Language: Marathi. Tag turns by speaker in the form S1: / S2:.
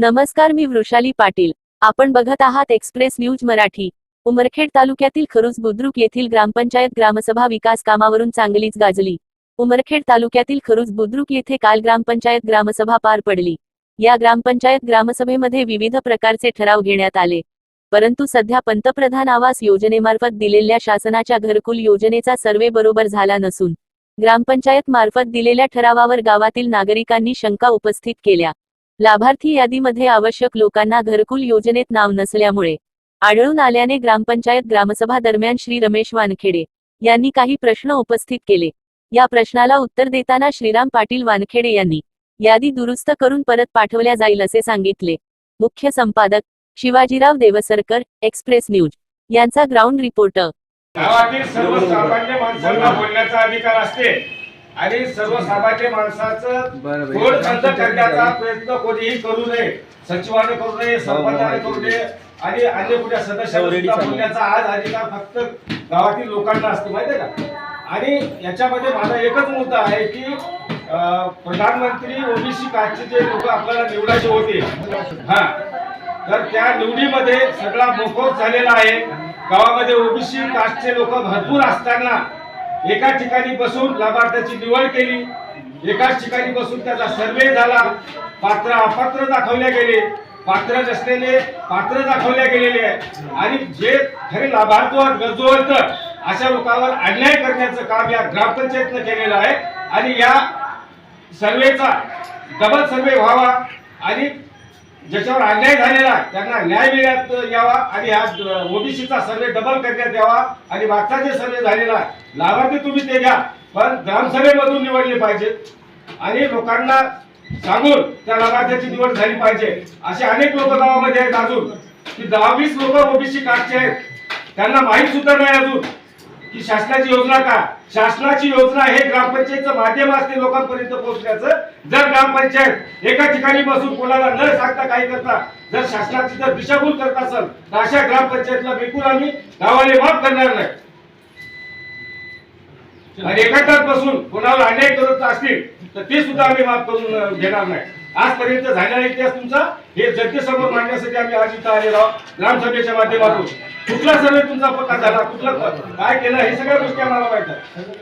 S1: नमस्कार मी वृषाली पाटील. आपण बघत आहात एक्सप्रेस न्यूज मराठी. उमरखेड तालुक्यातील खरुज बुद्रुक येथील ग्रामपंचायत ग्रामसभा विकास कामावरून चांगलीच गाजली. उमरखेड तालुक्यातील खरुज बुद्रुक येथे काल ग्रामपंचायत ग्रामसभा पार पडली. या ग्रामपंचायत ग्रामसभेमध्ये विविध प्रकारचे ठराव घेण्यात आले. परंतु सध्या पंतप्रधान आवास योजनेमार्फत दिलेल्या शासनाच्या घरकुल योजनेचा सर्वे बरोबर झाला नसून ग्रामपंचायत मार्फत दिलेल्या ठरावावर गावातील नागरिकांनी शंका उपस्थित केल्या. लाभार्थी यादीमध्ये आवश्यक लोकांना घरकुल योजनेत नाव नसल्यामुळे आढळून आल्याने ग्रामपंचायत ग्रामसभा दरम्यान श्री रमेश वानखेडे यांनी काही प्रश्न उपस्थित केले. या प्रश्नाला उत्तर देताना श्रीराम पाटील वानखेडे यांनी यादी दुरुस्त करून परत पाठवल्या जाईल असे सांगितले. मुख्य संपादक शिवाजीराव देवसरकर एक्सप्रेस न्यूज यांचा ग्राउंड रिपोर्टर
S2: गावातील सर्वसामान्य माणसांना बोलण्याचा अधिकार असते. आणि सर्वसामान्य माणसाचं. तोड बंद करण्याचा प्रयत्न कोणीही करू नये. सचिवाने करू नये सरपंचाने करू नये आणि अन्य कुठल्या
S3: चालू.
S2: बोलण्याचा आज अधिकार फक्त गावातील लोकांना असतो माहितीये का? आणि याच्यामध्ये माझा एकच मुद्दा आहे की प्रधानमंत्री ओबीसी कास्टचे जे लोक आपल्याला निवडायचे होते हा तर त्या निवडीमध्ये सगळा मोफत झालेला आहे. गावामध्ये ओबीसी कास्टचे लोक भरपूर असताना एका ठिकाणी बसून लाभार्थ्याची निवड केली. एकाच ठिकाणी बसून त्याचा सर्वे झाला. पात्र अपात्र दाखवले गेले. पात्र नसलेले पात्र दाखवले गेलेले आहे आणि जे खरे लाभार्थी गरजूवंत अशा लोकांवर अन्याय करण्याचं काम या ग्रामपंचायतनं केलेलं आहे. आणि या सर्वेचा डबल सर्वे व्हावा. आणि ज्याच्यावर अन्याय झालेला त्यांना न्याय मिळण्यात यावा आणि हा ओबीसीचा सर्वे डबल करण्यात यावा आणि मागचा जे सर्वे झालेला आहे लाभार्थी तुम्ही ते घ्या. पण ग्रामसभेमधून निवडले पाहिजेत आणि लोकांना सांगून त्या लाभार्थ्याची निवड झाली पाहिजे. असे अनेक लोक गावामध्ये आहेत अजून. की दहा वीस लोक ओबीसी कास्टचे आहेत. त्यांना माहीत सुद्धा नाही अजून. की शासनाची योजना का? शासनाची योजना हे ग्रामपंचायतचं माध्यम असते लोकांपर्यंत पोहोचण्याचं. जर ग्रामपंचायत एका ठिकाणी बसून कोणाला न सांगता काही करता जर शासनाची जर दिशाभूल करत असेल तर अशा ग्रामपंचायतला बिलकुल आम्ही गावाने माफ करणार नाही. आणि एखाद्यात बसून कोणाला अन्याय करत असतील तर ते सुद्धा आम्ही माफ करून घेणार नाही. आजपर्यंत झालेला इतिहास तुमचा हे जनतेसमोर मांडण्यासाठी आम्ही आज इथं आलेलो आहोत ग्रामसभेच्या माध्यमातून. कुठला सर्वे तुमचा पक्का झाला? कुठला काय केलं? हे सगळ्या गोष्टी आम्हाला माहीत आहे